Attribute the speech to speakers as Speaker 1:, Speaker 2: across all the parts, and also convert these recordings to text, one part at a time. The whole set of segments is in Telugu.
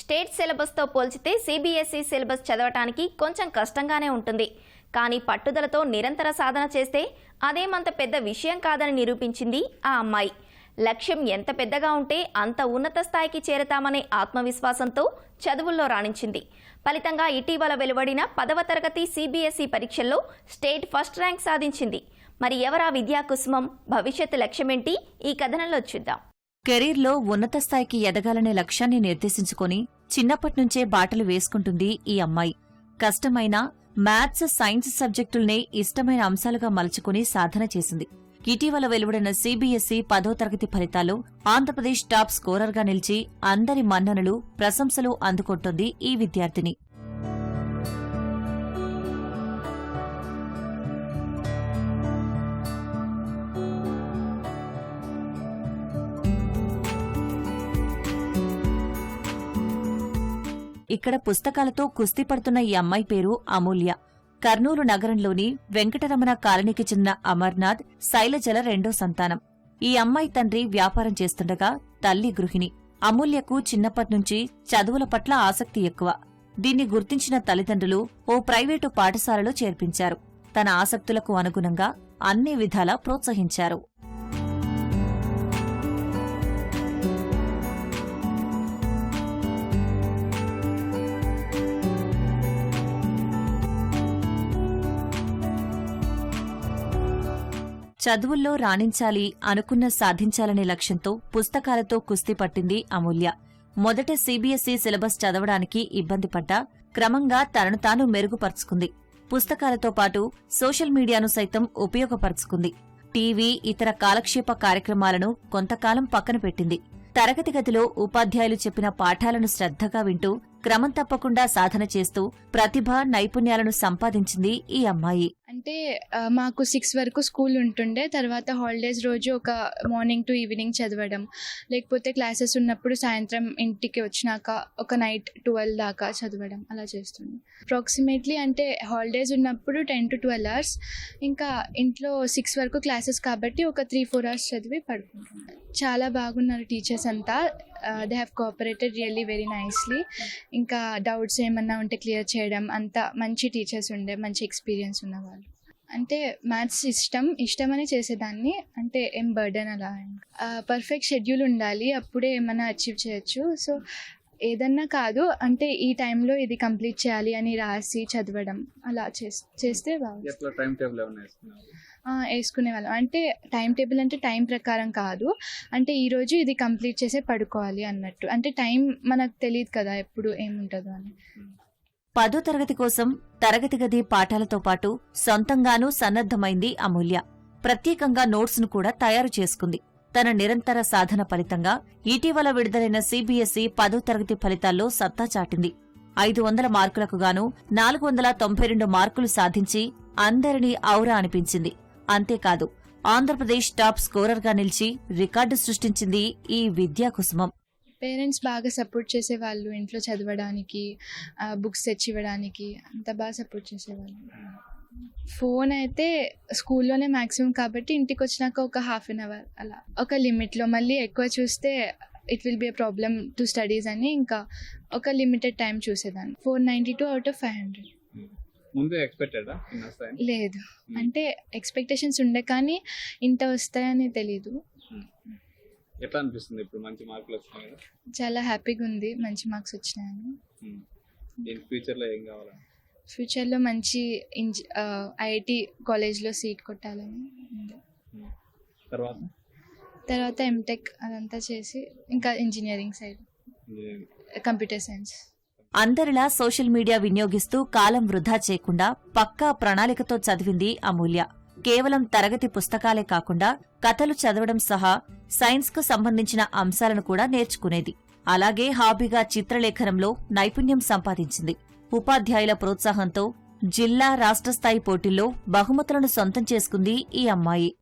Speaker 1: స్టేట్ సిలబస్తో పోల్చితే సిబిఎస్ఈ సిలబస్ చదవటానికి కొంచెం కష్టంగానే ఉంటుంది. కానీ పట్టుదలతో నిరంతర సాధన చేస్తే అదేమంత పెద్ద విషయం కాదని నిరూపించింది ఆ అమ్మాయి. లక్ష్యం ఎంత పెద్దగా ఉంటే అంత ఉన్నత స్థాయికి చేరతామనే ఆత్మవిశ్వాసంతో చదువుల్లో రాణించింది. ఫలితంగా ఇటీవల వెలువడిన పదవ తరగతి సిబిఎస్ఈ పరీక్షల్లో స్టేట్ ఫస్ట్ ర్యాంక్ సాధించింది. మరి ఎవరా విద్యా కుసుమం? భవిష్యత్తు లక్ష్యమేంటి? ఈ కథనంలో చూద్దాం.
Speaker 2: కెరీర్లో ఉన్నత స్థాయికి ఎదగాలనే లక్ష్యాన్ని నిర్దేశించుకుని చిన్నప్పట్నుంచే బాటలు వేసుకుంటుంది ఈ అమ్మాయి. కష్టమైన మ్యాథ్స్ సైన్స్ సబ్జెక్టుల్నే ఇష్టమైన అంశాలుగా మలుచుకుని సాధన చేసింది. ఇటీవల వెలువడిన సీబీఎస్ఈ పదో తరగతి ఫలితాల్లో ఆంధ్రప్రదేశ్ టాప్ స్కోరర్గా నిలిచి అందరి మన్ననలు ప్రశంసలు అందుకుంటోంది ఈ విద్యార్థిని. ఇక్కడ పుస్తకాలతో కుస్తీ పడుతున్న ఈ అమ్మాయి పేరు అమూల్య. కర్నూలు నగరంలోని వెంకటరమణ కాలనీకి చెందిన అమర్నాథ్ శైలజల రెండో సంతానం. ఈ అమ్మాయి తండ్రి వ్యాపారం చేస్తుండగా తల్లి గృహిణి. అమూల్యకు చిన్నప్పట్నుంచి చదువుల పట్ల ఆసక్తి ఎక్కువ. దీన్ని గుర్తించిన తల్లిదండ్రులు ఓ ప్రైవేటు పాఠశాలలో చేర్పించారు. తన ఆసక్తులకు అనుగుణంగా అన్ని విధాలా ప్రోత్సహించారు. చదువుల్లో రాణించాలి అనుకున్న సాధించాలనే లక్ష్యంతో పుస్తకాలతో కుస్తీ పట్టింది అమూల్య. మొదట సీబీఎస్ఈ సిలబస్ చదవడానికి ఇబ్బంది పడ్డా క్రమంగా తనను తాను మెరుగుపరుచుకుంది. పుస్తకాలతో పాటు సోషల్ మీడియాను సైతం ఉపయోగపరుచుకుంది. టీవీ ఇతర కాలక్షేప కార్యక్రమాలను కొంతకాలం పక్కన పెట్టింది. తరగతి గదిలో ఉపాధ్యాయులు చెప్పిన పాఠాలను శ్రద్ధగా వింటూ క్రమం తప్పకుండా సాధన చేస్తూ ప్రతిభ నైపుణ్యాలను సంపాదించింది ఈ అమ్మాయి.
Speaker 3: అంటే మాకు సిక్స్ వరకు స్కూల్ ఉంటుండే. తర్వాత హాలిడేస్ రోజు ఒక మార్నింగ్ టు ఈవినింగ్ చదవడం. లేకపోతే క్లాసెస్ ఉన్నప్పుడు సాయంత్రం ఇంటికి వచ్చినాక ఒక నైట్ ట్వెల్వ్ దాకా చదవడం. అలా చేస్తుంది అప్రాక్సిమేట్లీ అంటే హాలిడేస్ ఉన్నప్పుడు టెన్ టు ట్వెల్వ్ అవర్స్ ఇంకా ఇంట్లో సిక్స్ వరకు క్లాసెస్ కాబట్టి ఒక త్రీ ఫోర్ అవర్స్ చదివి పడుకుంటున్నాను చాలా బాగున్నారు టీచర్స్ అంతా. They have cooperated really very nicely ఇంకా డౌట్స్ ఏమన్నా ఉంటే క్లియర్ చేయడం అంత మంచి టీచర్స్ ఉండే మంచి ఎక్స్పీరియన్స్ ఉన్నవాళ్ళు అంటే మ్యాథ్స్ ఇష్టం ఇష్టమని చేసేదాన్ని అంటే ఏం బర్డెన్ అలా పర్ఫెక్ట్ షెడ్యూల్ ఉండాలి అప్పుడే ఏమైనా అచీవ్ చేయొచ్చు. సో ఏదన్నా కాదు అంటే ఈ టైంలో ఇది కంప్లీట్ చేయాలి అని రాసి చదవడం అలా చేస్తే బాగుంది వేసుకునే వాళ్ళం. అంటే టైం టేబుల్ అంటే టైం ప్రకారం కాదు. అంటే ఈరోజు ఇది కంప్లీట్ చేసే పడుకోవాలి అన్నట్టు. అంటే టైం మనకు తెలియదు కదా ఎప్పుడు ఏముంటుందో అని.
Speaker 2: పదో తరగతి కోసం తరగతి గది పాఠాలతో పాటు సొంతంగానూ సన్నద్ధమైంది అమూల్య. ప్రత్యేకంగా నోట్స్ను కూడా తయారు చేసుకుంది. తన నిరంతర సాధన ఫలితంగా ఇటీవల విడుదలైన సీబీఎస్ఈ పదో తరగతి ఫలితాల్లో సత్తా చాటింది. ఐదు వందల మార్కులకు గాను నాలుగు వందల తొంభై రెండు మార్కులు సాధించి అందరినీ ఔరా అనిపించింది. అంతేకాదు ఆంధ్రప్రదేశ్ టాప్ స్కోరర్గా నిలిచి రికార్డు సృష్టించింది ఈ విద్యా కుసుమం.
Speaker 3: పేరెంట్స్ బాగా సపోర్ట్ చేసేవాళ్ళు ఇంట్లో చదవడానికి బుక్స్ తెచ్చివ్వడానికి అంత బాగా సపోర్ట్ చేసేవాళ్ళు. ఫోన్ అయితే స్కూల్లోనే మ్యాక్సిమం కాబట్టి ఇంటికి వచ్చినాక ఒక హాఫ్ అన్ అవర్ అలా. ఒక లిమిట్లో మళ్ళీ ఎక్కువ చూస్తే it will be problem to studies అని ఇంకా ఒక లిమిటెడ్ టైం చూసేదాన్ని. Four ninety two out of five hundred
Speaker 4: ముందే ఎక్స్పెక్టెడా
Speaker 3: లేదు. అంటే ఎక్స్పెక్టేషన్స్ ఉండే కానీ ఇంత వస్తాయని తెలీదు.
Speaker 4: ఎట్లా అనిపిస్తుంది ఇప్పుడు మంచి మార్కులు వచ్చినాయి కదా?
Speaker 3: చాలా హ్యాపీగా ఉంది మంచి మార్క్స్ వచ్చినాయని.
Speaker 4: ఉమ్. ఏంటి ఫ్యూచర్లో ఏం కావాలని
Speaker 3: ఫ్యూచర్లో మంచి ఇంజ ఐఐటి కాలేజ్లో సీట్ కొట్టాలని ఉంది.
Speaker 4: తర్వాత?
Speaker 3: తర్వాత ఎంటెక్ అదంతా చేసి ఇంకా ఇంజనీరింగ్ సైడ్. కంప్యూటర్ సైన్స్
Speaker 2: అందరిలా సోషల్ మీడియా వినియోగిస్తూ కాలం వృధా చేయకుండా పక్కా ప్రణాళికతో చదివింది అమూల్య. కేవలం తరగతి పుస్తకాలే కాకుండా కథలు చదవడం సహా సైన్స్కు సంబంధించిన అంశాలను కూడా నేర్చుకునేది. అలాగే హాబీగా చిత్రలేఖనంలో నైపుణ్యం సంపాదించింది. ఉపాధ్యాయుల ప్రోత్సాహంతో జిల్లా రాష్ట్ర స్థాయి పోటీల్లో బహుమతులను సొంతం చేసుకుంది ఈ అమ్మాయి.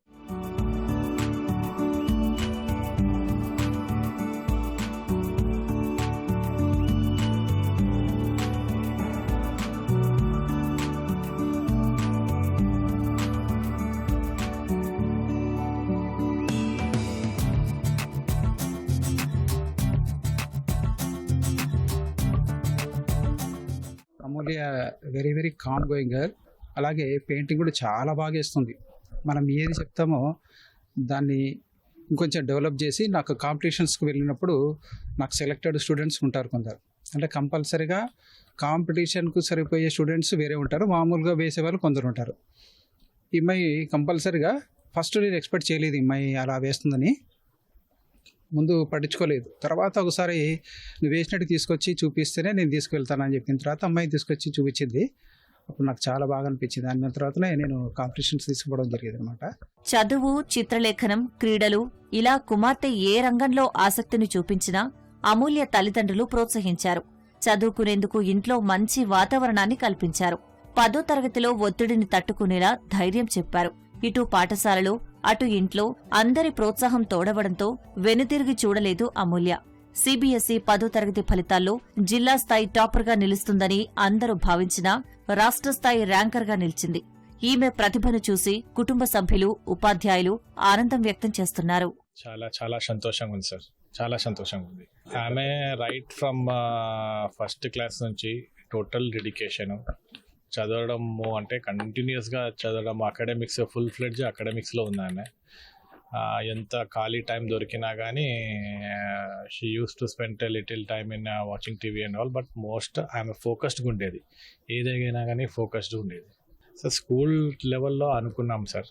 Speaker 5: అమూల్య వెరీ వెరీ కాన్ గోయింగ్ గర్ల్ అలాగే పెయింటింగ్ కూడా చాలా బాగా వేస్తుంది. మనం ఏది చెప్తామో దాన్ని ఇంకొంచెం డెవలప్ చేసి నాకు కాంపిటీషన్స్కి వెళ్ళినప్పుడు నాకు సెలెక్టెడ్ స్టూడెంట్స్ ఉంటారు కొందరు. అంటే కంపల్సరీగా కాంపిటీషన్కు సరిపోయే స్టూడెంట్స్ వేరే ఉంటారు. మామూలుగా వేసేవాళ్ళు కొందరు ఉంటారు. ఈ కంపల్సరీగా ఫస్ట్ నేను ఎక్స్పెక్ట్ చేయలేదు ఈ అలా వేస్తుందని. ముందు పట్టించుకోలేదు. తర్వాత ఒకసారి నువ్వు వేసినట్టు తీసుకొచ్చి చూపిస్తేనే నేను తీసుకువెళ్తానని చెప్పిన తర్వాత అమ్మాయి తీసుకొచ్చి చూపించింది. అప్పుడు నాకు చాలా బాగా అనిపించింది. దాని తర్వాతనే నేను కాంపిటీషన్స్ తీసుకోవడం జరిగేది అనమాట
Speaker 2: చదువు చిత్రలేఖనం క్రీడలు ఇలా కుమార్తె ఏ రంగంలో ఆసక్తిని చూపించినా అమూల్య తల్లిదండ్రులు ప్రోత్సహించారు. చదువుకునేందుకు ఇంట్లో మంచి వాతావరణాన్ని కల్పించారు. పదో తరగతిలో ఒత్తిడిని తట్టుకునేలా ధైర్యం చెప్పారు. ఇటు పాఠశాలలో అటు ఇంట్లో అందరి ప్రోత్సాహం తోడవడంతో వెనుతిరిగి చూడలేదు అమూల్య. సిబిఎస్ఈ పదో తరగతి ఫలితాల్లో జిల్లా స్థాయి టాపర్గా నిలుస్తుందని అందరూ భావించినా రాష్ట్ర స్థాయి ర్యాంకర్గా నిలిచింది. ఈమె ప్రతిభను చూసి కుటుంబ సభ్యులు ఉపాధ్యాయులు ఆనందం వ్యక్తం చేస్తున్నారు.
Speaker 6: చాలా చాలా సంతోషంగా ఉంది సార్. చాలా సంతోషంగా ఉంది. ఆమె రైట్ ఫ్రమ్ ఫస్ట్ క్లాస్ నుంచి టోటల్ డెడికేషన్ చదవడము అంటే కంటిన్యూస్గా చదవడం అకాడమిక్స్ ఫుల్ ఫ్లెడ్జ్ అకాడమిక్స్లో ఉంది ఎంత ఖాళీ టైం దొరికినా కానీ she used to spend little time in watching TV and all but most ఆమె ఫోకస్డ్గా ఉండేది. ఏదైనా కానీ ఫోకస్డ్ ఉండేది. సార్ స్కూల్ లెవెల్లో అనుకున్నాం సార్.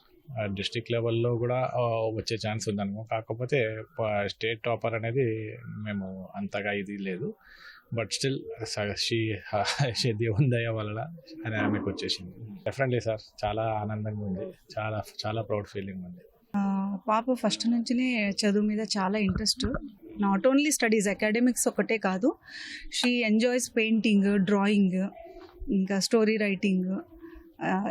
Speaker 6: డిస్టిక్ లెవెల్లో కూడా వచ్చే ఛాన్స్ ఉందనుకో. కాకపోతే స్టేట్ టాపర్ అనేది మేము అంతగా ఇది లేదు. బట్ స్టిల్ షీ దేవుని దయ వలన అని ఆమెకు వచ్చేసింది. డెఫినెట్లీ సార్ చాలా ఆనందంగా ఉంది. చాలా చాలా ప్రౌడ్ ఫీలింగ్ ఉంది.
Speaker 7: పాప ఫస్ట్ నుంచినే చదువు మీద చాలా interest not only studies academics ఒకటే కాదు. షీ ఎంజాయ్స్ పెయింటింగ్ డ్రాయింగ్ ఇంకా స్టోరీ రైటింగ్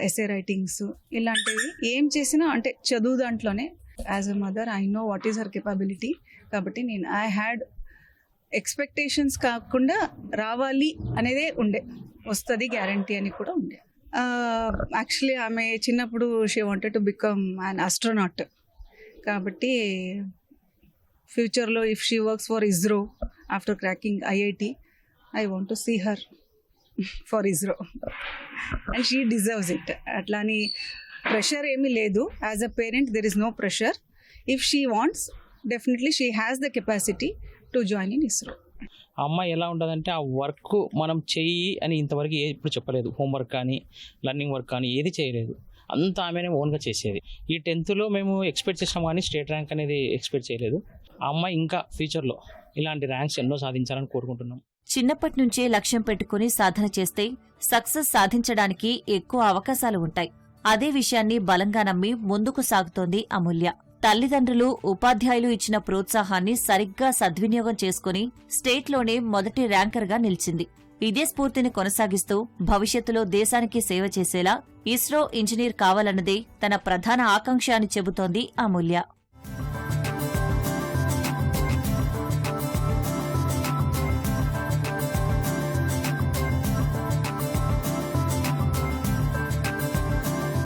Speaker 7: ఎస్ఏ రైటింగ్స్ ఇలాంటివి. ఏం చేసినా అంటే చదువు దాంట్లోనే. As a mother I know what is her capability కాబట్టి నేను ఐ హ్యాడ్ ఎక్స్పెక్టేషన్స్ కాకుండా రావాలి అనేదే ఉండే వస్తుంది గ్యారంటీ అని కూడా ఉండే. యాక్చువల్లీ ఆమె చిన్నప్పుడు she wanted to become an astronaut. కాబట్టి ఫ్యూచర్లో if she works for ISRO after cracking IIT I want to see her for ISRO. And she deserves it. అట్లా అని ప్రెషర్ ఏమీ లేదు. As a parent there is no pressure if she wants definitely she has the capacity to join in ISRO.
Speaker 8: అమ్మాయి ఎలా ఉంటుందంటే ఆ వర్క్ మనం చెయ్యి అని ఇంతవరకు ఏ ఇప్పుడు చెప్పలేదు. హోంవర్క్ కానీ లర్నింగ్ వర్క్ కానీ ఏది చేయలేదు. అంత ఆమెనే ఓన్గా చేసేది. ఈ టెన్త్లో మేము ఎక్స్పెక్ట్ చేసాం కానీ స్టేట్ ర్యాంక్ అనేది ఎక్స్పెక్ట్ చేయలేదు. ఆ అమ్మాయి ఇంకా ఫ్యూచర్లో ఇలాంటి ర్యాంక్స్ ఎన్నో సాధించాలని కోరుకుంటున్నాం.
Speaker 2: చిన్నప్పటి నుంచే లక్ష్యం పెట్టుకుని సాధన చేస్తే సక్సెస్ సాధించడానికి ఎక్కువ అవకాశాలు ఉంటాయి. అదే విషయాన్ని బలంగా నమ్మి ముందుకు సాగుతోంది అమూల్య. తల్లిదండ్రులు ఉపాధ్యాయులు ఇచ్చిన ప్రోత్సాహాన్ని సరిగ్గా సద్వినియోగం చేసుకుని స్టేట్లోనే మొదటి ర్యాంకర్గా నిలిచింది. ఇదే స్ఫూర్తిని కొనసాగిస్తూ భవిష్యత్తులో దేశానికి సేవ చేసేలా ఇస్రో ఇంజనీర్ కావాలన్నదే తన ప్రధాన ఆకాంక్ష అని చెబుతోంది అమూల్య.